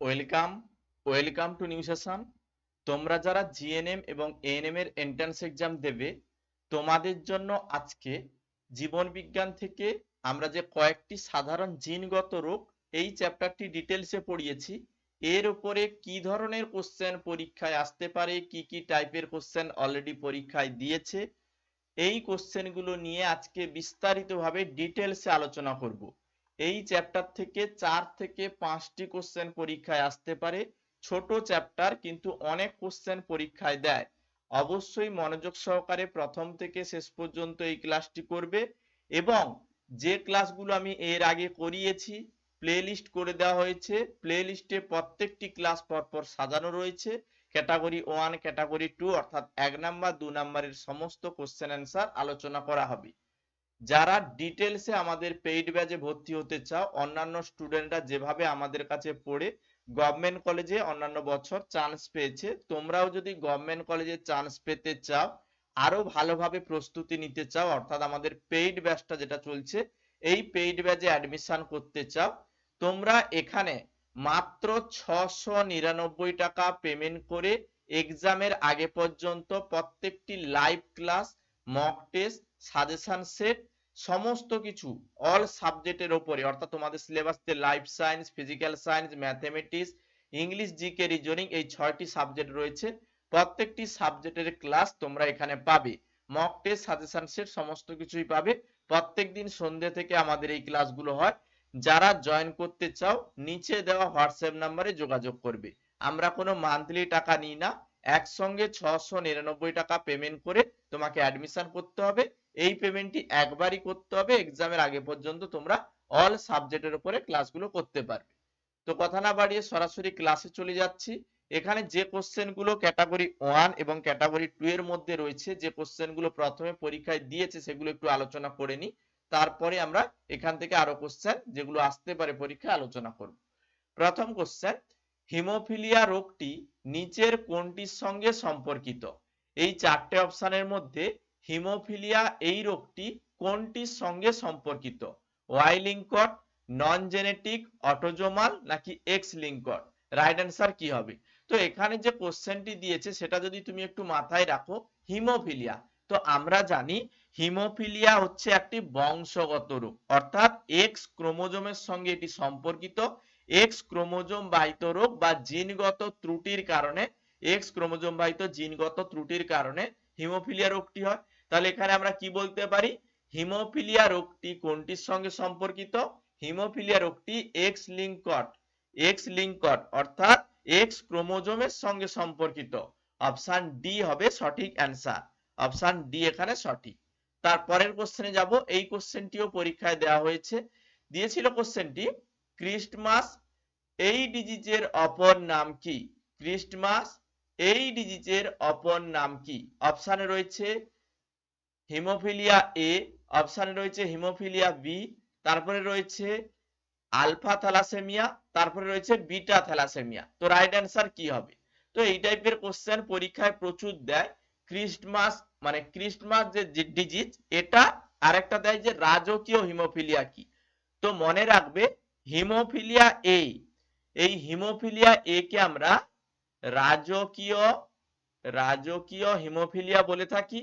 Welcome welcome to new session তোমরা যারা GNM এবং এএনএম এর এন্ট্রান্স এক্সাম দেবে, তোমাদের জন্য আজকে জীবন বিজ্ঞান থেকে আমরা যে কয়েকটি সাধারণ জিনগত রোগ, এই চ্যাপ্টারটি ডিটেলসে পড়িয়েছি। এর উপরে কি ধরনের কোশ্চেন পরীক্ষায় আসতে পারে, কি কি টাইপের কোশ্চেন অলরেডি পরীক্ষায় দিয়েছে, এই কোশ্চেনগুলো নিয়ে আজকে বিস্তারিতভাবে ডিটেলসে আলোচনা করব। এই চ্যাপ্টার থেকে চার থেকে পাঁচটি কোশ্চেন পরীক্ষায় আসতে পারে। ছোট চ্যাপ্টার কিন্তু অনেক কোশ্চেন পরীক্ষায় দেয়। অবশ্যই মনোযোগ সহকারে প্রথম থেকে শেষ পর্যন্ত এই ক্লাসটি করবে এবং যে ক্লাসগুলো আমি এর আগে করিয়েছি প্লে লিস্ট করে দেওয়া হয়েছে প্লে লিস্টে প্রত্যেকটি ক্লাস পরপর সাজানো রয়েছে। ক্যাটাগরি ওয়ান ক্যাটাগরি টু অর্থাৎ এক নাম্বার দু নাম্বারের সমস্ত কোশ্চেন অ্যান্সার আলোচনা করা হবে। যারা ডিটেলসে আমাদের পেইড ব্যাচে ভর্তি হতে চাও, অন্যান্য স্টুডেন্টরা যেভাবে আমাদের কাছে পড়ে গভর্নমেন্ট কলেজে অন্যান্য বছর চান্স পেয়েছে। তোমরাও যদি গভর্নমেন্ট কলেজে চান্স পেতে চাও, আরও ভালোভাবে প্রস্তুতি নিতে চাও, অর্থাৎ আমাদের পেইড ব্যাচটা যেটা চলছে, এই পেইড ব্যাচে অ্যাডমিশন করতে চাও, তোমরা এখানে মাত্র ছশো নিরানব্বই টাকা পেমেন্ট করে এক্সামের আগে পর্যন্ত প্রত্যেকটি live class mock test suggestion set সমস্ত কিছু অল সাবজেক্টের উপরে অর্থাৎ তোমাদের সিলেবাসতে life science physical science mathematics English GK reasoning এই ছয়টি সাবজেক্ট রয়েছে। প্রত্যেকটি সাবজেক্টের ক্লাস তোমরা এখানে পাবে। মক টেস্ট সাজেশন সেট সমস্ত কিছুই পাবে। প্রত্যেকদিন সন্ধ্যে থেকে আমাদের এই ক্লাসগুলো হয়। যারা জয়েন করতে চাও, নিচে দেওয়া হোয়াটসঅ্যাপ নাম্বারে যোগাযোগ করবে। আমরা কোনো মান্থলি টাকা নিই না। একসঙ্গে ছশো নিরানব্বই টাকা পেমেন্ট করে তোমাকে অ্যাডমিশন করতে হবে। এই পেমেন্টটি একবারই করতে হবে এক্সামের আগে পর্যন্ত তোমরা অল সাবজেক্টের উপরে ক্লাসগুলো করতে পারবে। তো কথা না বাড়িয়ে সরাসরি ক্লাসে চলে যাচ্ছি। এখানে যে কোশ্চেনগুলো ক্যাটাগরি ওয়ান এবং ক্যাটাগরি টু এর মধ্যে রয়েছে, যে কোশ্চেনগুলো প্রথমে পরীক্ষায় দিয়েছে সেগুলো একটু আলোচনা করে নি তারপরে আমরা এখান থেকে আরও কোশ্চেন যেগুলো আসতে পারে পরীক্ষায় আলোচনা করব। প্রথম কোশ্চেন হিমোফিলিয়া রোগটি নিচের কোনটির সঙ্গে সম্পর্কিত? এই চারটে অপশনের মধ্যে হিমোফিলিয়া এই রোগটি কোনটির সঙ্গে সম্পর্কিত? Y linked non genetic, autosomal নাকি এক্স লিঙ্কট রাইট অ্যান্সার কি হবে? তো এখানে যে কোশ্চেনটি দিয়েছে সেটা যদি তুমি একটু মাথায় রাখো, হিমোফিলিয়া। তো আমরা জানি হিমোফিলিয়া হচ্ছে একটি বংশগত রোগ। অর্থাৎ এক্স ক্রোমোজোমের সঙ্গে এটি সম্পর্কিত। এক্স ক্রোমোজোম বাহিত রোগ বা জিনগত ত্রুটির কারণে এক্স ক্রোমোজোম বাহিত জিনগত ত্রুটির কারণে হিমোফিলিয়া রোগটি হয়। তাহলে এখানে আমরা কি বলতে পারি? হিমোফিলিয়া রোগটি কোনটির সঙ্গে সম্পর্কিত? হিমোফিলিয়া রোগটি এক্স লিঙ্কট এক্স লিঙ্কট অর্থাৎ এক্স ক্রোমোজোমের সঙ্গে সম্পর্কিত। অপশন ডি হবে সঠিক অ্যান্সার। অপশন ডি এখানে সঠিক। তারপরের কোশ্চেনে যাব। এই কোশ্চেনটিও পরীক্ষায় দেওয়া হয়েছে। দিয়েছিল কোশ্চেনটি ক্রিস্টমাস এই ডিজিজের অপর নাম কি? ক্রিস্টমাস এই ডিজিজের অপর নাম কি? অপশানে রয়েছে হিমোফিলিয়া এ অপশানে রয়েছে হিমোফিলিয়া বি তারপরে রয়েছে আলফা থ্যালাসেমিয়া, তারপরে রয়েছে বিটা থ্যালাসেমিয়া। তো রাইট অ্যান্সার কি হবে? তো এই টাইপের কোশ্চেন পরীক্ষায় প্রচুর দেয়। ক্রিস্টমাস মানে ক্রিস্টমাস যে ডিজিজ এটা আরেকটা দেয় যে রাজকীয় হিমোফিলিয়া কি? তো মনে রাখবে, হিমোফিলিয়া এ এই হিমোফিলিয়া এ কে আমরা রাজকীয় রাজকীয় হিমোফিলিয়া বলে থাকি।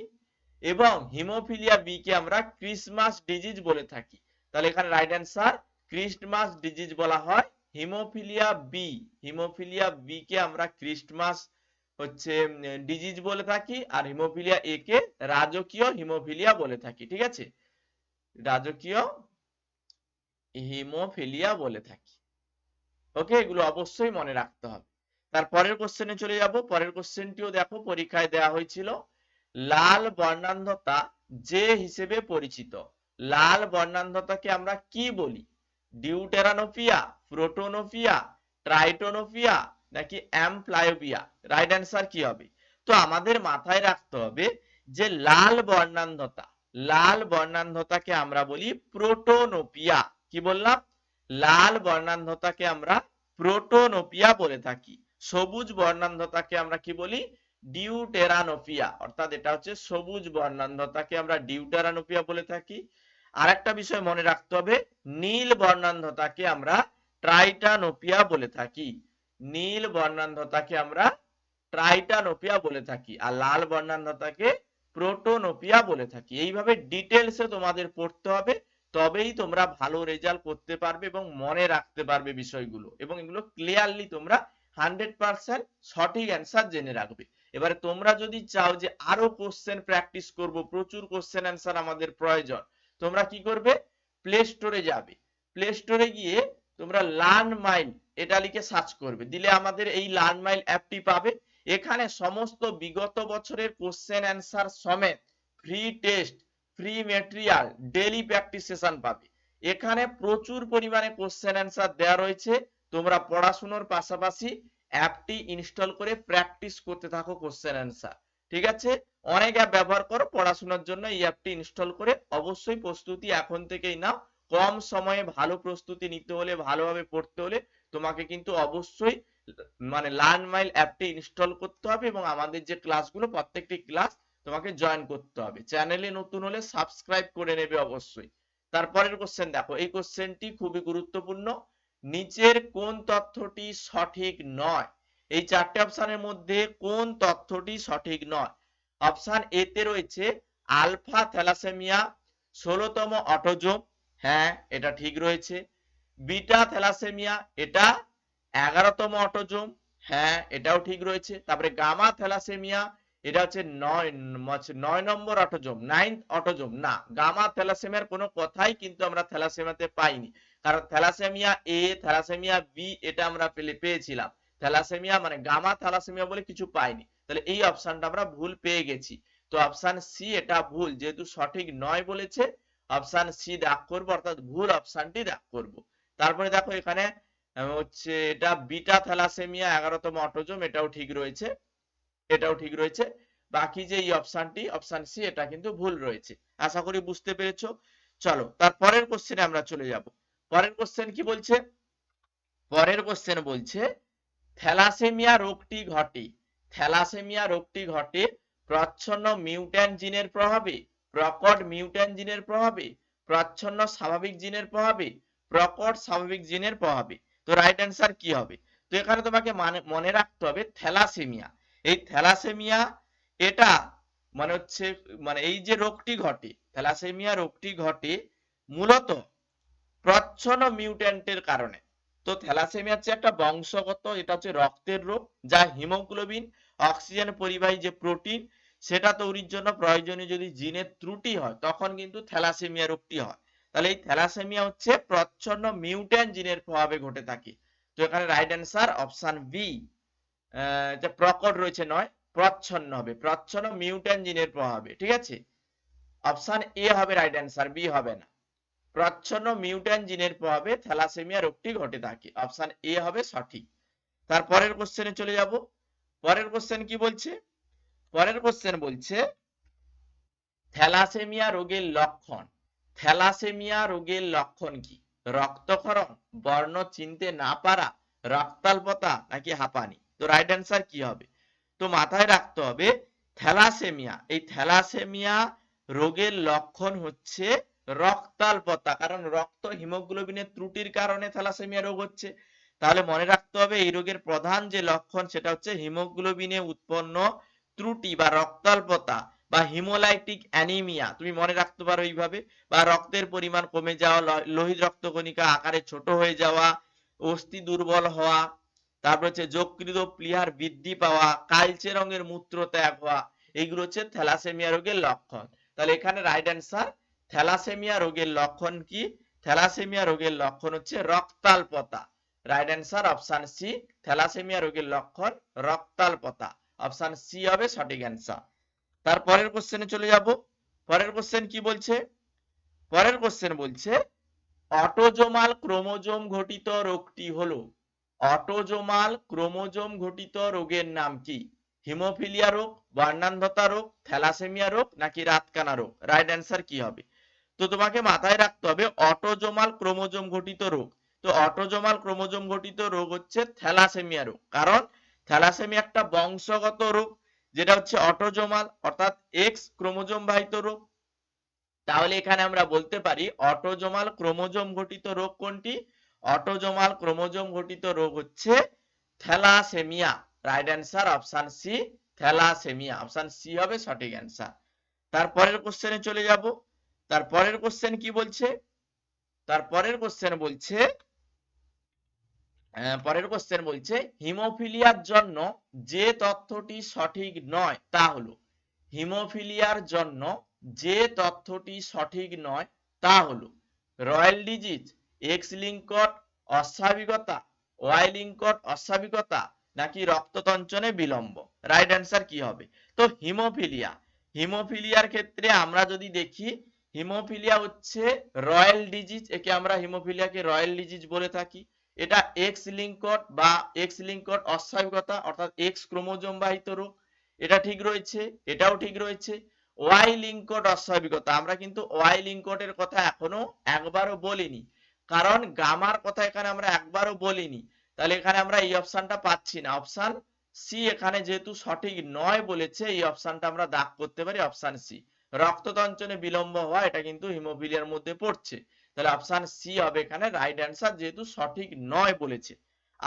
এবং হিমোফিলিয়া বি কে আমরা ক্রিসমাস ডিজিজ বলে থাকি। তাহলে এখানে রাইট অ্যান্সার ক্রিস্টমাস ডিজিজ বলা হয় হিমোফিলিয়া বি হিমোফিলিয়া বি কে আমরা ক্রিস্টমাস হচ্ছে ডিজিজ বলে থাকি আর হিমোফিলিয়া এ কে রাজকীয় হিমোফিলিয়া বলে থাকি, ঠিক আছে? রাজকীয় হিমোফিলিয়া বলে থাকি। ওকে, এগুলো অবশ্যই মনে রাখতে হবে। তার পরের কোশ্চেনে চলে যাব। পরের কোশ্চেনটিও দেখো, পরীক্ষায় দেওয়া হয়েছিল। লাল বর্ণান্ধতা যে হিসেবে পরিচিত। লাল বর্ণান্ধতাকে আমরা কি বলি? ডিউটেরানোপিয়া প্রোটোনোপিয়া ট্রাইটোনোপিয়া নাকি অ্যামপ্লায়োপিয়া রাইট অ্যান্সার কি হবে? তো আমাদের মাথায় রাখতে হবে যে লাল বর্ণান্ধতা, লাল বর্ণান্ধতাকে আমরা বলি প্রোটোনোপিয়া কি বললাম? লাল বর্ণান্ধতাকে আমরা প্রোটোনোপিয়া বলে থাকি। সবুজ বর্ণান্ধতাকে আমরা কি বলি? ডিউটেরানোপিয়া, অর্থাৎ এটা হচ্ছে সবুজ বর্ণান্ধতাকে আমরা ডিউটেরানোপিয়া বলে থাকি। আরেকটা বিষয় মনে রাখতে হবে, নীল বর্ণান্ধতাকে আমরা ট্রাইটানোপিয়া বলে থাকি। নীল বর্ণান্ধতাকে আমরা ট্রাইটানোপিয়া বলে থাকি, আর লাল বর্ণান্ধতাকে প্রোটোনোপিয়া বলে থাকি। এইভাবে ডিটেলসে তোমাদের পড়তে হবে, তবেই তোমরা ভালো রেজাল্ট করতে পারবে এবং মনে রাখতে পারবে বিষয়গুলো, এবং এগুলো ক্লিয়ারলি তোমরা হান্ড্রেড পার্সেন্ট সঠিক অ্যান্সার জেনে রাখবে। এবারে তোমরা যদি চাও যে আরও কোশ্চেন প্র্যাকটিস করব, প্রচুর কোশ্চেন অ্যান্সার আমাদের প্রয়োজন, তোমরা কি করবে? প্লে স্টোরে যাবে। প্লে স্টোরে গিয়ে তোমরা লার্ন মাইল এটা লিখে সার্চ করবে। দিলে আমাদের এই লার্ন মাইল অ্যাপটি পাবে। এখানে সমস্ত বিগত বছরের কোশ্চেন অ্যান্সার সমেত free test free material daily practice session পাবে। এখানে প্রচুর পরিমাণে কোশ্চেন অ্যান্সার দেওয়া রয়েছে। তোমরা পড়াশোনার পাশাপাশি অ্যাপটি ইনস্টল করে প্র্যাকটিস করতে থাকো কোশ্চেন অ্যান্সার ঠিক আছে? অনেক অ্যাপ ব্যবহার করো, পড়াশোনার জন্য এই অ্যাপটি ইনস্টল করে অবশ্যই প্রস্তুতি এখন থেকেই নাও। কম সময়ে ভালো প্রস্তুতি নিতে হলে, ভালোভাবে পড়তে হলে তোমাকে কিন্তু অবশ্যই মানে লার্ন মাইল অ্যাপটি ইনস্টল করতে হবে এবং আমাদের যে ক্লাসগুলো প্রত্যেকটি ক্লাস তোমাকে জয়েন করতে হবে। চ্যানেলে নতুন হলে সাবস্ক্রাইব করে নেবে অবশ্যই। তারপরের কোশ্চেন দেখো, এই কোশ্চেনটি খুবই গুরুত্বপূর্ণ। নিচের কোন তথ্যটি সঠিক নয়? এই চারটে অপশনের মধ্যে কোন তথ্যটি সঠিক নয়? অপশন এ তে রয়েছে আলফা থ্যালাসেমিয়া ষোলতম অটোজোম হ্যাঁ এটা ঠিক রয়েছে। বিটা থ্যালাসেমিয়া এটা এগারোতম অটোজোম হ্যাঁ এটাও ঠিক রয়েছে। তারপরে গামা থ্যালাসেমিয়া এটা হচ্ছে নয় নয় নম্বর অটোজোম নাইন্থ অটোজোম না গামা থ্যালাসেমিয়ার কোনো কথাই কিন্তু আমরা থ্যালাসেমিয়াতে পাইনি। কারণ থ্যালাসেমিয়া এ থ্যালাসেমিয়া বি এটা আমরা পেলে, পেয়েছিলাম। থ্যালাসেমিয়া মানে গামা, থ্যালাসেমিয়া বলে কিছু পাইনি। তাহলে এই অপশনটা আমরা ভুল পেয়ে গেছি। তো অপশন সি এটা ভুল, যেহেতু সঠিক নয় বলেছে অপশন সি দাগ করব, অর্থাৎ ভুল অপশনটি দাগ করব। তারপরে দেখো এখানে হচ্ছে এটা বিটা থ্যালাসেমিয়া, এগারোতম অটোজোম, এটাও ঠিক রয়েছে। এটাও ঠিক রয়েছে। বাকি যে এই অপশনটি অপশন সি এটা কিন্তু ভুল রয়েছে। আশা করি বুঝতে পেরেছ। চলো, তারপরের কোশ্চেনে আমরা চলে যাব। পরের কোশ্চেন কি বলছে? পরের কোশ্চেন বলছে, থ্যালাসেমিয়া রোগটি ঘটে। থ্যালাসেমিয়া রোগটি ঘটে প্রচ্ছন্ন মিউট্যান্ট জিনের প্রভাবে, প্রকট মিউট্যান্ট জিনের প্রভাবে, প্রচ্ছন্ন স্বাভাবিক জিনের প্রভাবে, প্রকট স্বাভাবিক জিনের প্রভাবে। তো রাইট অ্যান্সার কি হবে? তো এখানে তোমাকে মানে মনে রাখতে হবে থ্যালাসেমিয়া। এই থ্যালাসেমিয়া এটা মানে হচ্ছে মানে এই যে রোগটি ঘটে, থ্যালাসেমিয়া রোগটি ঘটে মূলত প্রচ্ছন্ন মিউট্যান্টের কারণে। তো থ্যালাসেমিয়া হচ্ছে একটা বংশগত, এটা হচ্ছে রক্তের রোগ, যা হিমোগ্লোবিন, অক্সিজেন পরিবাহী যে প্রোটিন, সেটা তৈরির জন্য প্রয়োজনীয় যদি জিনের ত্রুটি হয়, তখন কিন্তু থ্যালাসেমিয়া রোগটি হয়। তাহলে এই থ্যালাসেমিয়া হচ্ছে প্রচ্ছন্ন মিউট্যান্ট জিনের প্রভাবে ঘটে থাকে। তো এখানে রাইট অ্যান্সার অপশন বি যে প্রকট রয়েছে নয়, প্রচ্ছন্ন হবে, প্রচ্ছন্ন মিউট্যান্ট জিনের প্রভাবে, ঠিক আছে? অপশন এ হবে রাইট অ্যান্সার বি হবে না। প্রচ্ছন্ন মিউট্যান্ট জিনের প্রভাবে থ্যালাসেমিয়া রোগটি ঘটে থাকে। অপশন এ হবে সঠিক। তারপরের কোশ্চেনে চলে যাব। পরের কোশ্চেন কি বলছে? পরের কোশ্চেন বলছে, থ্যালাসেমিয়া রোগের লক্ষণ। থ্যালাসেমিয়া রোগের লক্ষণ কি? রক্তক্ষরণ, বর্ণ চিনতে না পারা, রক্তাল্পতা নাকি হাঁপানি? তো রাইট অ্যান্সার কি হবে? তো মাথায় রাখতে হবে, থ্যালাসেমিয়া। এই থ্যালাসেমিয়া রোগের লক্ষণ হচ্ছে রক্তাল্পতা, কারণ রক্ত হিমোগ্লোবিনের ত্রুটির কারণে থ্যালাসেমিয়া রোগ হচ্ছে। তাহলে মনে রাখতে হবে, এই রোগের প্রধান যে লক্ষণ সেটা হচ্ছে হিমোগ্লোবিনে উৎপন্ন ত্রুটি বা রক্তাল্পতা বা হিমোলাইটিক অ্যানিমিয়া। তুমি মনে রাখতে পারো এইভাবে, বা রক্তের পরিমাণ কমে যাওয়া লোহিত রক্তকণিকা আকারে ছোট হয়ে যাওয়া, অস্থি দুর্বল হওয়া, তারপর হচ্ছে যকৃত প্লিহার বৃদ্ধি পাওয়া, কালচে রঙের মূত্র ত্যাগ হওয়া, এইগুলো হচ্ছে থ্যালাসেমিয়া রোগের লক্ষণ। তাহলে এখানে রাইট অ্যান্সার থ্যালাসেমিয়া রোগের লক্ষণ কি? থ্যালাসেমিয়া রোগের লক্ষণ হচ্ছে রক্তাল্পতা। Right answer option C thalassemia রোগের লক্ষণ রক্তাল্পতা। অপশন সি হবে সঠিক অ্যান্সার তারপরের কোশ্চেনে চলে যাব। পরের কোশ্চেন কি বলছে? পরের কোশ্চেন বলছে, অটোজোমাল ক্রোমোজোম ঘটিত রোগটি হলো, অটোজোমাল ক্রোমোজোম ঘটিত রোগের নাম কি? হিমোফিলিয়া রোগ, বর্ণান্ধতা রোগ, থ্যালাসেমিয়া রোগ নাকি রাতকানা রোগ? রাইট অ্যান্সার কি হবে? তো তোমাকে মাথায় রাখতে হবে অটোজোমাল ক্রোমোজোম ঘটিত রোগ। তো অটোজোমাল ক্রোমোজোম ঘটিত রোগ হচ্ছে থ্যালাসেমিয়া রোগ। কারণ থ্যালাসেমিয়া একটা বংশগত রোগ, যেটা হচ্ছে অটোজোমাল, অর্থাৎ এক্স ক্রোমোজোম বাহিত রোগ। তাহলে এখানে আমরা বলতে পারি অটোজোমাল ক্রোমোজোম ঘটিত রোগ কোনটি? অটোজোমাল ক্রোমোজোম ঘটিত রোগ হচ্ছে thalassemia. Right answer option C thalassemia. Option C হবে সঠিক অ্যান্সার তারপরের কোশ্চেনে চলে যাব। তারপরের কোশ্চেন কি বলছে? তারপরের কোশ্চেন বলছে পরের কোশ্চেন বলছে, হিমোফিলিয়ার জন্য যে তথ্যটি সঠিক নয়, তা হলো, হিমোফিলিয়ার জন্য যে তথ্যটি সঠিক নয়, তা হলো, রয়্যাল ডিজিজ এক্স লিঙ্কট অস্বাভাবিকতা ওয়াই লিঙ্কট অস্বাভাবিকতা, নাকি রক্ততঞ্চনে বিলম্ব? রাইট অ্যান্সার কি হবে? তো হিমোফিলিয়া, হিমোফিলিয়ার ক্ষেত্রে আমরা যদি দেখি হিমোফিলিয়া হচ্ছে রয়্যাল ডিজিজ, একে আমরা হিমোফিলিয়াকে রয়্যাল ডিজিজ বলে থাকি। এটা এক্স লিঙ্কট বা এক্স লিঙ্কট অস্বাভাবিকতা, অর্থাৎ এক্স ক্রোমোজোম বাহিত রোগ। এটা ঠিক রয়েছে, এটাও ঠিক রয়েছে। ওয়াই লিঙ্কট অস্বাভাবিকতা, আমরা কিন্তু ওয়াই লিঙ্কটের কথা এখনও একবারও বলিনি। কারণ গামার কথা এখানে আমরা একবারও বলিনি। তাহলে এখানে আমরা এই অপশনটা পাচ্ছি না। অপশন সি এখানে যেহেতু সঠিক নয় বলেছে, এই অপশনটা আমরা দাগ করতে পারি, অপশন সি রক্ততঞ্চনে বিলম্ব হওয়া, এটা কিন্তু হিমোফিলিয়ার মধ্যে পড়ছে। তাহলে অপশন সি হবে এখানে রাইট অ্যান্সার যেহেতু সঠিক নয় বলেছে।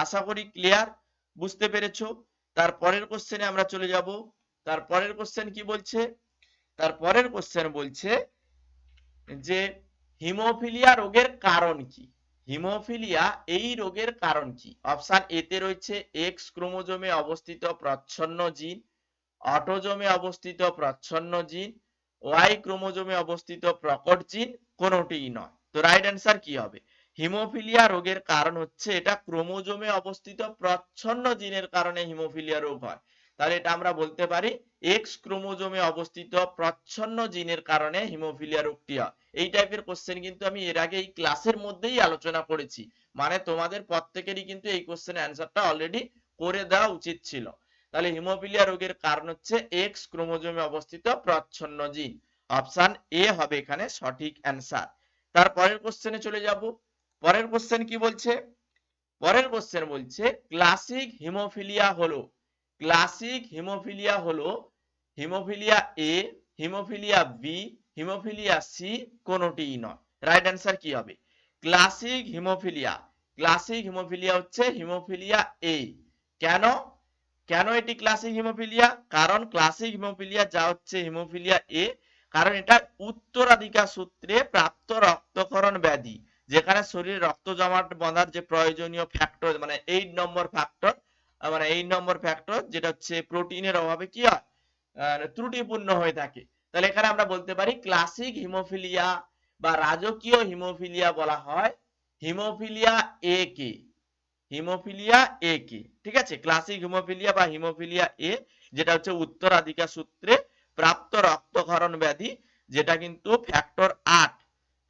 আশা করি ক্লিয়ার বুঝতে পেরেছ? তারপরের কোশ্চেনে আমরা চলে যাব। তারপরের কোশ্চেন কি বলছে? তারপরের কোশ্চেন বলছে যে হিমোফিলিয়া রোগের কারণ কি? হিমোফিলিয়া এই রোগের কারণ কি? অপশন এ তে রয়েছে এক্স ক্রোমোজোমে অবস্থিত প্রচ্ছন্ন জিন, অটোজোমে অবস্থিত প্রচ্ছন্ন জিন ওয়াই ক্রোমোজোমে অবস্থিত প্রকট জিন কোনোটিই নয়। তো রাইট অ্যান্সার কি হবে? হিমোফিলিয়া রোগের কারণ হচ্ছে এটা ক্রোমোজোমে অবস্থিত প্রচ্ছন্ন জিনের কারণে হিমোফিলিয়া রোগ হয়। তাহলে এটা আমরা বলতে পারি এক্স ক্রোমোজোমে অবস্থিত প্রচ্ছন্ন জিনের কারণে হিমোফিলিয়া রোগটি হয়। এই টাইপের কোশ্চেন কিন্তু আমি এর আগে এই ক্লাসের মধ্যেই আলোচনা করেছি। মানে তোমাদের প্রত্যেকেরই কিন্তু এই কোশ্চেনের অ্যান্সারটা অলরেডি করে দেওয়া উচিত ছিল। তাহলে হিমোফিলিয়া রোগের কারণ হচ্ছে এক্স ক্রোমোজোমে অবস্থিত প্রচ্ছন্ন জিন। অপশন এ হবে এখানে সঠিক অ্যান্সার। তারপরের কোশ্চেনে চলে যাব। পরের কোশ্চেন কি বলছে? পরের কোশ্চেন বলছে ক্লাসিক হিমোফিলিয়া হলো ক্লাসিক হিমোফিলিয়া হলো hemophilia A hemophilia B hemophilia C কোনোটিই নয়। রাইট অ্যান্সার কি হবে? ক্লাসিক হিমোফিলিয়া ক্লাসিক হিমোফিলিয়া হচ্ছে হিমোফিলিয়া এ কেন? কেন এটি ক্লাসিক হিমোফিলিয়া কারণ ক্লাসিক হিমোফিলিয়া যা হচ্ছে হিমোফিলিয়া এ কারণ এটা উত্তরাধিকার সূত্রে প্রাপ্ত রক্তকরণ ব্যাধি, যেখানে শরীরে রক্ত জমাট বাঁধার যে প্রয়োজনীয় ফ্যাক্টর মানে এইট নম্বর ফ্যাক্টর মানে এইট নম্বর ফ্যাক্টর যেটা হচ্ছে প্রোটিনের অভাবে কি হয়? ত্রুটিপূর্ণ হয়ে থাকে। তাহলে এখানে আমরা বলতে পারি ক্লাসিক হিমোফিলিয়া বা রাজকীয় হিমোফিলিয়া বলা হয় হিমোফিলিয়া এ কে। হিমোফিলিয়া এ কে? ঠিক আছে? ক্লাসিক হিমোফিলিয়া বা হিমোফিলিয়া এ যেটা হচ্ছে উত্তরাধিকার সূত্রে প্রাপ্ত রক্তক্ষরণ ব্যাধি, যেটা কিন্তু ফ্যাক্টর আট।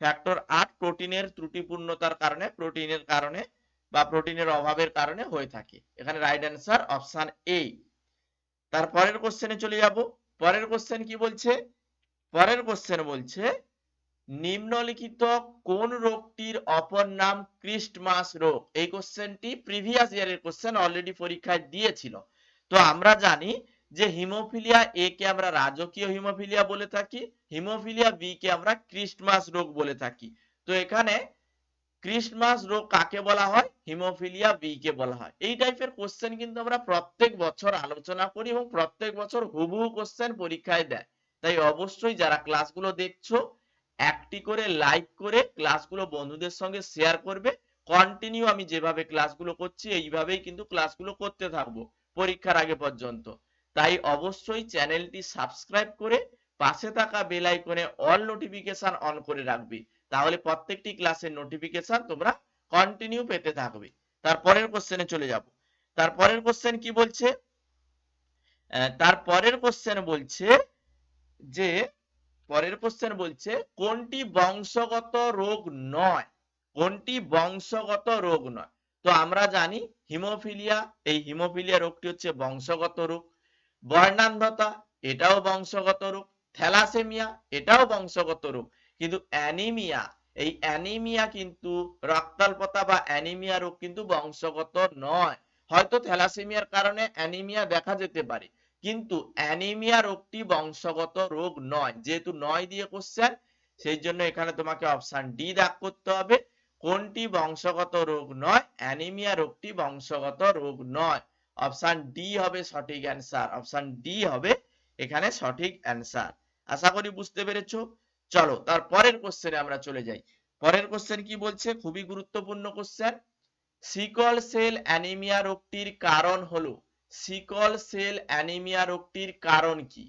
ফ্যাক্টর আট প্রোটিনের ত্রুটিপূর্ণতার কারণে প্রোটিনের কারণে বা প্রোটিনের অভাবের কারণে হয়ে থাকে। এখানে রাইট অ্যান্সার অপশন এ তারপরের কোশ্চেনে চলে যাব। পরের কোশ্চেন কি বলছে? পরের কোশ্চেন বলছে নিম্নলিখিত কোন রোগটির অপর নাম ক্রিস্টমাস রোগ? এই কোশ্চেনটি প্রিভিয়াস ইয়ারের কোশ্চেন অলরেডি পরীক্ষায় দিয়েছিল। তো আমরা জানি যে হিমোফিলিয়া এ কে আমরা রাজকীয় হিমোফিলিয়া বলে থাকি, হিমোফিলিয়া বি কে আমরা ক্রিস্টমাস রোগ বলে থাকি। তো এখানে ক্রিস্টমাস রোগ কাকে বলা হয়? হিমোফিলিয়া বি কে বলা হয়। এই টাইপের কোশ্চেন কিন্তু আমরা প্রত্যেক বছর আলোচনা করি এবং প্রত্যেক বছর হুবহু কোশ্চেন পরীক্ষায় দেয়। তাই অবশ্যই যারা ক্লাসগুলো দেখছ একটি করে লাইক করে ক্লাসগুলো বন্ধুদের সঙ্গে শেয়ার করবে। কন্টিনিউ আমি যেভাবে ক্লাসগুলো করছি, এইভাবেই কিন্তু ক্লাসগুলো করতে থাকব পরীক্ষার আগে পর্যন্ত। তাই অবশ্যই চ্যানেলটি সাবস্ক্রাইব করে পাশে থাকা বেল আইকনে অল নোটিফিকেশন অন করে রাখবে। তাহলে প্রত্যেকটি ক্লাসের নোটিফিকেশন তোমরা কন্টিনিউ পেতে থাকবে। তারপরের কোশ্চেনে চলে যাব। তারপরের কোশ্চেন কি বলছে? তারপরের কোশ্চেন বলছে যে পরের কোশ্চেন বলছে, কোনটি বংশগত রোগ নয়? কোনটি বংশগত রোগ নয়? তো আমরা জানি হিমোফিলিয়া, এই হিমোফিলিয়া রোগটি হচ্ছে বংশগত রোগ। বর্ণান্ধতা, এটাও বংশগত রোগ। থ্যালাসেমিয়া, এটাও বংশগত রোগ। কিন্তু অ্যানিমিয়া, এই অ্যানিমিয়া কিন্তু রক্তাল্পতা বা অ্যানিমিয়া রোগ কিন্তু বংশগত নয়। হয়তো থ্যালাসেমিয়ার কারণে অ্যানিমিয়া দেখা যেতে পারে। কিন্তু অ্যানিমিয়া রোগটি বংশগত রোগ নয়। যেহেতু নয় দিয়ে কোশ্চেন সেই জন্য এখানে তোমাকে অপশন ডি দাগ করতে হবে। কোনটি বংশগত রোগ নয়? অ্যানিমিয়া রোগটি বংশগত রোগ নয়। অপশন ডি হবে সঠিক অ্যান্সার অপশন ডি হবে এখানে সঠিক অ্যান্সার আশা করি বুঝতে পেরেছ। চলো, তার পরের কোশ্চেনে আমরা চলে যাই। পরের কোশ্চেন কি বলছে? খুবই গুরুত্বপূর্ণ কোশ্চেন সিকল সেল অ্যানিমিয়া রোগটির কারণ হলো সিকল সেল অ্যানিমিয়া রোগটির কারণ কি?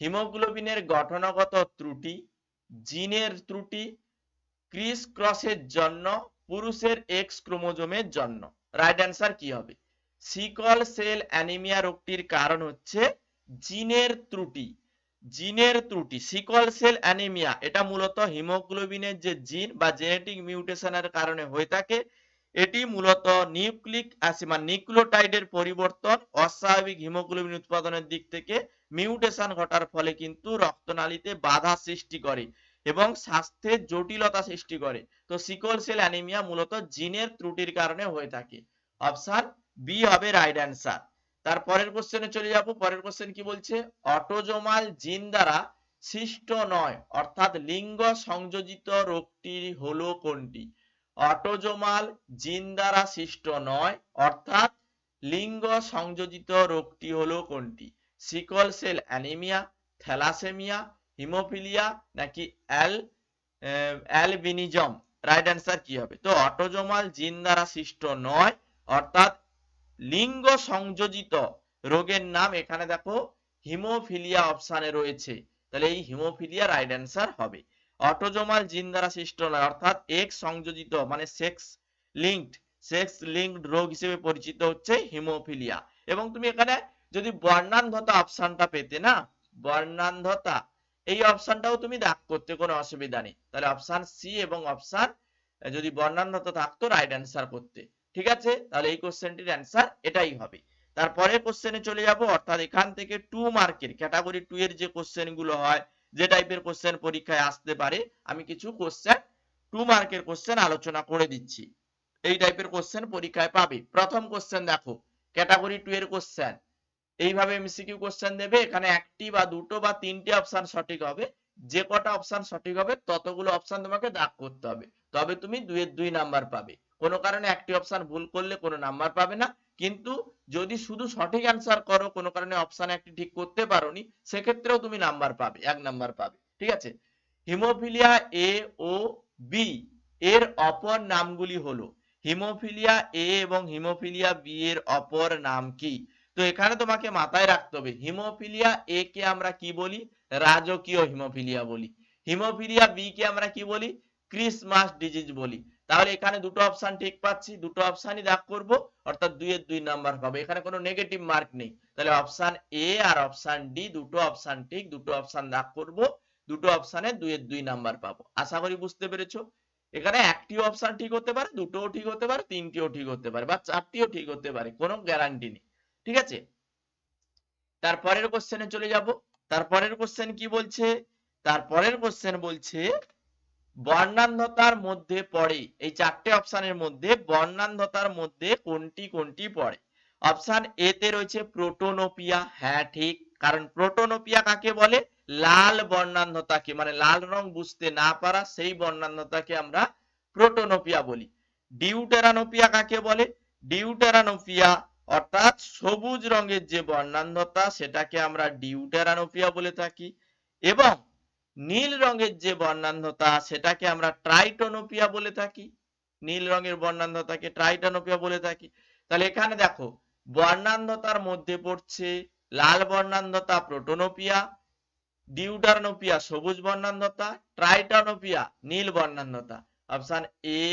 হিমোগ্লোবিনের গঠনগত ত্রুটি, জিনের ত্রুটি ক্রিস ক্রসের জন্য, পুরুষের এক্স ক্রোমোজোমের জন্য। রাইট অ্যান্সার কি হবে? সিকল সেল অ্যানিমিয়া রোগটির কারণ হচ্ছে জিনের ত্রুটি। জিনের ত্রুটি, সিকল সেল অ্যানিমিয়া, এটা মূলত হিমোগ্লোবিনের যে জিন বা জেনেটিক মিউটেশনের কারণে হয়ে থাকে এটি মূলত নিউক্লিক অ্যাসিড মানে নিউক্লিওটাইডের পরিবর্তন, অস্বাভাবিক হিমোগ্লোবিন উৎপাদনের দিক থেকে মিউটেশন ঘটার ফলে কিন্তু রক্তনালীতে বাধা সৃষ্টি করে এবং স্বাস্থ্যের জটিলতা সৃষ্টি করে। তো সিকল সেল অ্যানিমিয়া মূলত জিনের ত্রুটির কারণে হয়ে থাকে। অপশন বি হবে রাইট অ্যান্সার। তার পরের কোশ্চেনে চলে যাব। পরের কোশ্চেন কি বলছে? অটোজোমাল জিন দ্বারা সৃষ্ট নয়, অর্থাৎ লিঙ্গ সংযোজিত রোগটি হলো কোনটি? অটোজোমাল জিন দ্বারা সৃষ্ট নয়, অর্থাৎ লিঙ্গ সংযোজিত রোগটি হলো কোনটি? Sickle cell anaemia, thalassemia, hemophilia নাকি অ্যাল অ্যালবিনিজম? রাইট অ্যান্সার কি হবে? তো অটোজোমাল জিন দ্বারা সৃষ্ট নয়, অর্থাৎ লিঙ্গ সংযোজিত রোগের নাম এখানে দেখো হিমোফিলিয়া অপশানে রয়েছে। তাহলে এই হিমোফিলিয়া রাইট অ্যান্সার হবে। অটোজোমাল জিন দ্বারা সৃষ্ট নয়, অর্থাৎ এক্স সংযোজিত মানে সেক্স লিঙ্কড সেক্স লিঙ্কড রোগ হিসেবে পরিচিত হচ্ছে হিমোফিলিয়া এবং তুমি এখানে যদি বর্ণান্ধতা অপশনটা পেতে না, বর্ণান্ধতা, এই অপশনটাও তুমি দাগ করতে কোনো অসুবিধা নেই। তাহলে অপশন সি এবং অপশন, যদি বর্ণান্ধতা থাকতো রাইট অ্যান্সার করতে। ঠিক আছে? তাহলে এই কোশ্চেনটির অ্যান্সার এটাই হবে। তারপরে কোশ্চেনে চলে যাব, অর্থাৎ এখান থেকে টু মার্কের ক্যাটাগরি টু এর যে কোশ্চেনগুলো হয় যে টাইপের কোশ্চেন পরীক্ষায় আসতে পারে, আমি কিছু কোশ্চেন টু মার্কের কোশ্চেন আলোচনা করে দিচ্ছি। এই টাইপের কোশ্চেন পরীক্ষায় পাবে। প্রথম কোশ্চেন দেখো ক্যাটাগরি টু এর কোশ্চেন এইভাবে এমসিকিউ কোশ্চেন দেবে, এখানে একটি বা দুটো বা তিনটে অপশন সঠিক হবে। যে কটা অপশন সঠিক হবে, ততগুলো অপশন তোমাকে দাগ করতে হবে। তবে তুমি দুইয়ের দুই নাম্বার পাবে। কোনো কারণে একটি অপশন ভুল করলে কোনো নাম্বার পাবে না। কিন্তু যদি শুধু সঠিক অ্যান্সার করো, কোনো কারণে অপশন একটি ঠিক করতে পারোনি, সেক্ষেত্রেও তুমি নাম্বার পাবে, এক নাম্বার পাবে, ঠিক আছে? হিমোফিলিয়া এ ও বি এর অপর নামগুলি হলো, হিমোফিলিয়া এ এবং হিমোফিলিয়া বি এর অপর নাম কি? তো এখানে তোমাকে মাথায় রাখতে হবে, হিমোফিলিয়া এ কে আমরা কি বলি? রাজকীয় হিমোফিলিয়া বলি, হিমোফিলিয়া বি কে আমরা কি বলি? ক্রিসমাস ডিজিজ বলি তাহলে এখানে দুটো অপশন ঠিক পাচ্ছি, দুটো অপশনই দাগ করব, অর্থাৎ দুইয়ের দুই নাম্বার পাবো। এখানে কোনো নেগেটিভ মার্ক নেই। তাহলে অপশন এ আর অপশন ডি দুটো অপশন ঠিক দুটো অপশন দাগ করব, দুটো অপশনে দুইয়ের দুই নাম্বার পাবো। আশা করি বুঝতে পেরেছ? এখানে একটি অপশন ঠিক হতে পারে, দুটোও ঠিক হতে পারে, তিনটিও ঠিক হতে পারে, বা চারটিও ঠিক হতে পারে, কোনো গ্যারান্টি নেই। ঠিক আছে? তারপরের কোশ্চেনে চলে যাব। তারপরের কোশ্চেন কি বলছে? তারপরের কোশ্চেন বলছে বর্ণান্ধতার মধ্যে পড়ে। এই চারটে অপশনের মধ্যে বর্ণান্ধতার মধ্যে কোনটি কোনটি পড়ে? অপশন এ তে রয়েছে প্রোটোনোপিয়া হ্যাঁ ঠিক। কারণ প্রোটোনোপিয়া কাকে বলে? লাল বর্ণান্ধতাকে। মানে লাল রং বুঝতে না পারা সেই বর্ণান্ধতাকে আমরা প্রোটোনোপিয়া বলি। ডিউটেরানোপিয়া কাকে বলে? ডিউটেরানোপিয়া অর্থাৎ সবুজ রঙের যে বর্ণান্ধতা, সেটাকে আমরা ডিউটেরানোপিয়া বলে থাকি। এবং নীল রঙের যে বর্ণান্ধতা, সেটাকে আমরা ট্রাইটোনোপিয়া বলে থাকি। নীল রঙের বর্ণান্ধতাকে ট্রাইটোনোপিয়া বলে থাকি। তাহলে এখানে দেখো, বর্ণান্ধতার মধ্যে পড়ছে লাল বর্ণান্ধতা প্রোটোনোপিয়া ডিউটারনোপিয়া সবুজ বর্ণান্ধতা ট্রাইটানোপিয়া নীল বর্ণান্ধতা। অপশন এ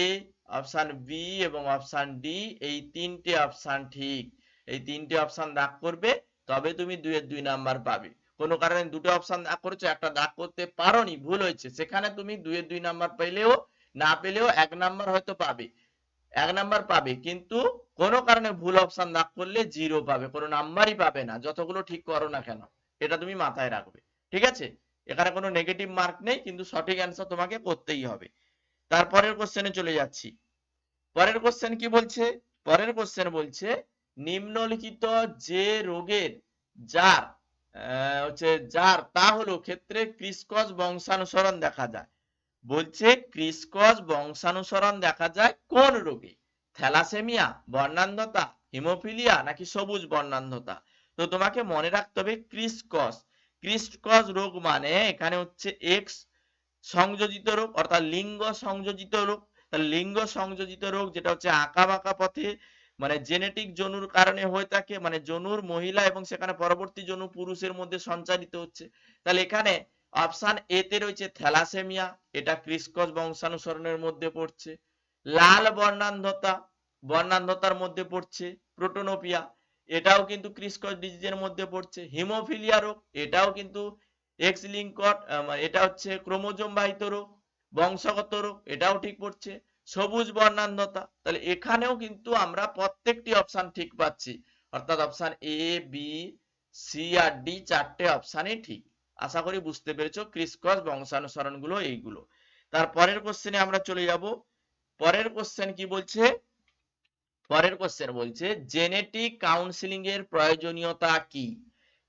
অপশন বি এবং অপশন ডি এই তিনটে অপশন ঠিক। এই তিনটে অপশন দাগ করবে, তবে তুমি দুইয়ের দুই নাম্বার পাবে। কোনো কারণে দুটো অপশন দাগ করেছ, একটা দাগ করতে পারোনি, ভুল হয়েছে। সেখানে তুমি দুইয়ের দুই নাম্বার পেলেও, না পেলেও এক নাম্বার হয়তো পাবে। এক নাম্বার পাবে, কিন্তু কোনো কারণে ভুল অপশন দাগ করলে জিরো পাবে, কোনো নাম্বারই পাবে না। যতগুলো ঠিক করো না কেন, এটা তুমি মাথায় রাখবে। ঠিক আছে? এখানে কোনো নেগেটিভ মার্ক নেই, কিন্তু সঠিক অ্যান্সার তোমাকে করতেই হবে। তারপরের কোশ্চেনে চলে যাচ্ছি। পরের কোশ্চেন কি বলছে? পরের কোশ্চেন বলছে, নিম্নলিখিত যে রোগের যার হচ্ছে যার, তা হলো ক্ষেত্রে ক্রিসকস বংশানুসরণ দেখা যায়। বলছে ক্রিসকস বংশানুসরণ দেখা যায় কোন রোগে? থ্যালাসেমিয়া, বর্ণান্ধতা, হিমোফিলিয়া নাকি সবুজ বর্ণান্ধতা? তো তোমাকে মনে রাখতে হবে ক্রিসকস। ক্রিসকস রোগ মানে এখানে হচ্ছে এক্স সংযোজিত রোগ, অর্থাৎ লিঙ্গ সংযোজিত রোগ। লিঙ্গ সংযোজিত রোগ যেটা হচ্ছে আঁকা বাঁকা পথে মানে জেনেটিক জনুর কারণে হয়ে থাকে মানে জনুর মহিলা এবং সেখানে পরবর্তী জনু পুরুষের মধ্যে সঞ্চারিত হচ্ছে। তাহলে এখানে অপশান এ তে রয়েছে থ্যালাসেমিয়া, এটা ক্রিসকস বংশানুসরণের মধ্যে পড়ছে। লাল বর্ণান্ধতা, বর্ণান্ধতার মধ্যে পড়ছে। প্রোটোনোপিয়া, এটাও কিন্তু ক্রিসকস ডিজিজের মধ্যে পড়ছে। হিমোফিলিয়া রোগ, এটাও কিন্তু এক্স লিঙ্কট এটা হচ্ছে ক্রোমোজোম বাহিত রোগ, বংশগত রোগ, এটাও ঠিক পড়ছে। সবুজ বর্ণান্ধতা। তাহলে এখানেও কিন্তু আমরা প্রত্যেকটি অপশন ঠিক পাচ্ছি। অর্থাৎ অপশন এ বি সি আর ডি চারটে অপশনই ঠিক। আশা করি বুঝতে পেরেছ ক্রিসকস বংশানুসরণগুলো এইগুলো। তার পরের কোশ্চেনে আমরা চলে যাব। পরের কোশ্চেন কি বলছে? পরের কোশ্চেন বলছে জেনেটিক কাউন্সিলিং এর প্রয়োজনীয়তা কি?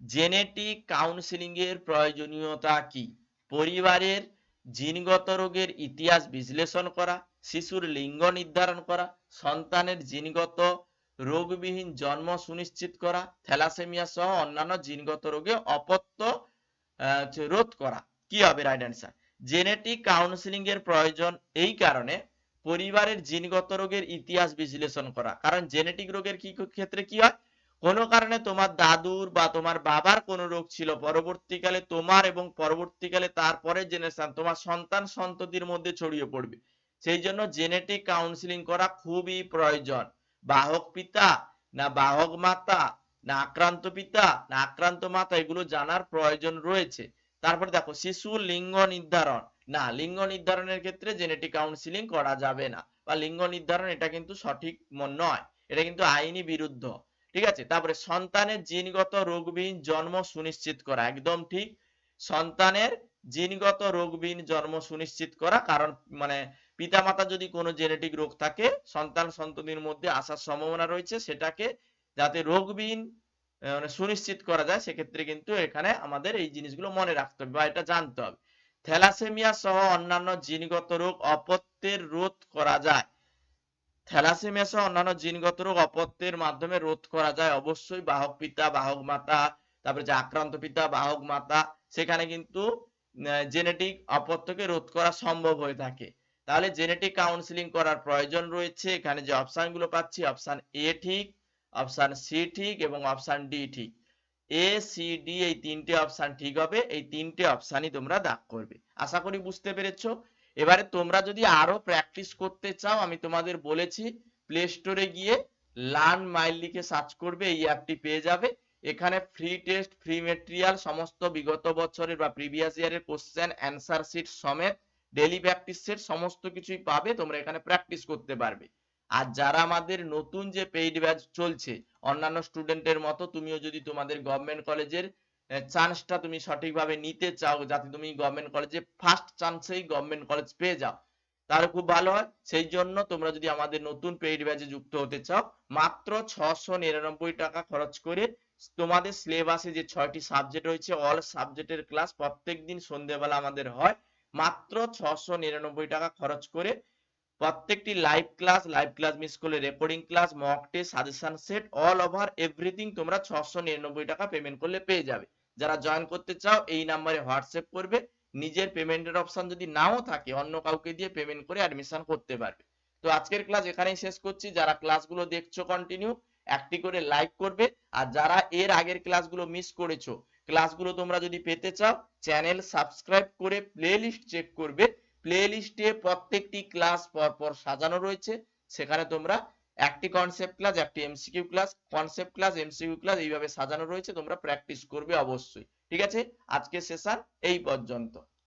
জেনেটিক কাউন্সিলিং এর প্রয়োজনীয়তা কি? পরিবারের জিনগত রোগের ইতিহাস বিশ্লেষণ করা। শিশুর লিঙ্গ নির্ধারণ করা, সন্তানের জিনগত রোগবিহীন জন্ম সুনিশ্চিত করা, থ্যালাসেমিয়া সহ অন্যান্য জিনগত রোগে অপত্য রোধ করা। কি হবে রাইট অ্যান্সার জেনেটিক কাউন্সিলিং এর প্রয়োজন এই কারণে পরিবারের জিনগত রোগের ইতিহাস বিশ্লেষণ করা। কারণ জেনেটিক রোগের কি ক্ষেত্রে কি হয়? কোনো কারণে তোমার দাদুর বা তোমার বাবার কোনো রোগ ছিল। পরবর্তীকালে তোমার এবং পরবর্তীকালে তারপরে জেনারেশন তোমার সন্তান সন্ততির মধ্যে ছড়িয়ে পড়বে। সেই জন্য জেনেটিক কাউন্সিলিং করা খুবই প্রয়োজন। বাহক পিতা, না বাহক মাতা, না আক্রান্ত পিতা, না আক্রান্ত মাতা, এগুলো জানার প্রয়োজন রয়েছে। তারপরে দেখো, শিশু লিঙ্গ নির্ধারণ। না, লিঙ্গ নির্ধারণের ক্ষেত্রে জেনেটিক কাউন্সিলিং করা যাবে না। বা লিঙ্গ নির্ধারণ এটা কিন্তু সঠিক নয়। এটা কিন্তু আইনি বিরুদ্ধ। ঠিক আছে? তারপরে সন্তানের জিনগত রোগবিহীন জন্ম সুনিশ্চিত করা। একদম ঠিক? সন্তানের জিনগত রোগবিহীন জন্ম সুনিশ্চিত করা, কারণ মানে পিতামাতা যদি কোনো জেনেটিক রোগ থাকে, সন্তান সন্ততির মধ্যে আসার সম্ভাবনা রয়েছে, সেটাকে যাতে রোগবিহীন মানে সুনিশ্চিত করা যায়, সেক্ষেত্রে কিন্তু এখানে আমাদের এই জিনিসগুলো মনে রাখতে হবে বা এটা জানতে হবে। থ্যালাসেমিয়া সহ অন্যান্য জিনগত রোগ অপত্যের রোধ করা যায়। থ্যালাসেমিয়া সহ অন্যান্য জিনগত রোগ অপত্যের মাধ্যমে রোধ করা যায়। অবশ্যই বাহক পিতা, বাহক মাতা, তারপরে যে আক্রান্ত পিতা, বাহক মাতা, সেখানে কিন্তু জেনেটিক অপত্যকে রোধ করা সম্ভব হয়ে থাকে। তাহলে জেনেটিক কাউন্সিলিং করার প্রয়োজন রয়েছে। এখানে যে অপশনগুলো পাচ্ছি অপশন এ ঠিক অপশন সি ঠিক এবং অপশন ডি ঠিক। এ সি ডি এই তিনটে অপশন ঠিক হবে। এই তিনটে অপশনই তোমরা দাগ করবে। আশা করি বুঝতে পেরেছ? এবারে তোমরা যদি আরও প্র্যাকটিস করতে চাও, আমি তোমাদের বলেছি প্লে স্টোরে গিয়ে লার্ন মাইল লিখে সার্চ করবে, এই অ্যাপটি পেয়ে যাবে। এখানে ফ্রি টেস্ট ফ্রি মেটেরিয়াল সমস্ত বিগত বছরের বা প্রিভিয়াস ইয়ারের কোশ্চেন অ্যান্সার শিট সমেত ডেলি প্র্যাকটিস সেট সমস্ত কিছুই পাবে, তোমরা এখানে প্র্যাকটিস করতে পারবে। আর যারা আমাদের নতুন যে পেইড ব্যাচ চলছে, অন্যান্য স্টুডেন্টের মতো, তুমিও যদি তোমাদের গভর্নমেন্ট কলেজের চান্সটা তুমি সঠিকভাবে নিতে চাও, যাতে তুমি গভর্নমেন্ট কলেজে ফার্স্ট চান্সেই গভর্নমেন্ট কলেজ পেয়ে যাও, তাহলে খুব ভালো হয়। সেই জন্য তোমরা যদি আমাদের নতুন পেইড ব্যাচে যুক্ত হতে চাও, মাত্র ছশো টাকা খরচ করে তোমাদের সিলেবাসে যে ছয়টি সাবজেক্ট রয়েছে অল সাবজেক্টের ক্লাস প্রত্যেকদিন সন্ধ্যেবেলা আমাদের হয়। মাত্র ছশো নিরানব্বই টাকা খরচ করে প্রত্যেকটি live class live class miss করলে recording class mock test suggestion set all over everything তোমরা ছশো নিরানব্বই টাকা পেমেন্ট করলে পেয়ে যাবে। যারা জয়েন করতে চাও, এই নাম্বারে হোয়াটসঅ্যাপ করবে। নিজের পেমেন্টের অপশন যদি নাও থাকে, অন্য কাউকে দিয়ে পেমেন্ট করে অ্যাডমিশন করতে পারবে। তো আজকের ক্লাস এখানেই শেষ করছি। যারা ক্লাসগুলো দেখছ কন্টিনিউ একটি করে লাইক করবে। আর যারা এর আগের ক্লাসগুলো মিস করেছ ক্লাসগুলো তোমরা যদি পেতে চাও চ্যানেল সাবস্ক্রাইব করে প্লেলিস্ট চেক করবে। প্লেলিস্টে প্রত্যেকটি ক্লাস পরপর সাজানো রয়েছে। সেখানে তোমরা একটি কনসেপ্ট ক্লাস একটি MCQ class concept class MCQ class এইভাবে সাজানো রয়েছে। তোমরা প্র্যাকটিস করবে অবশ্যই। ঠিক আছে? আজকের সেশন এই পর্যন্ত।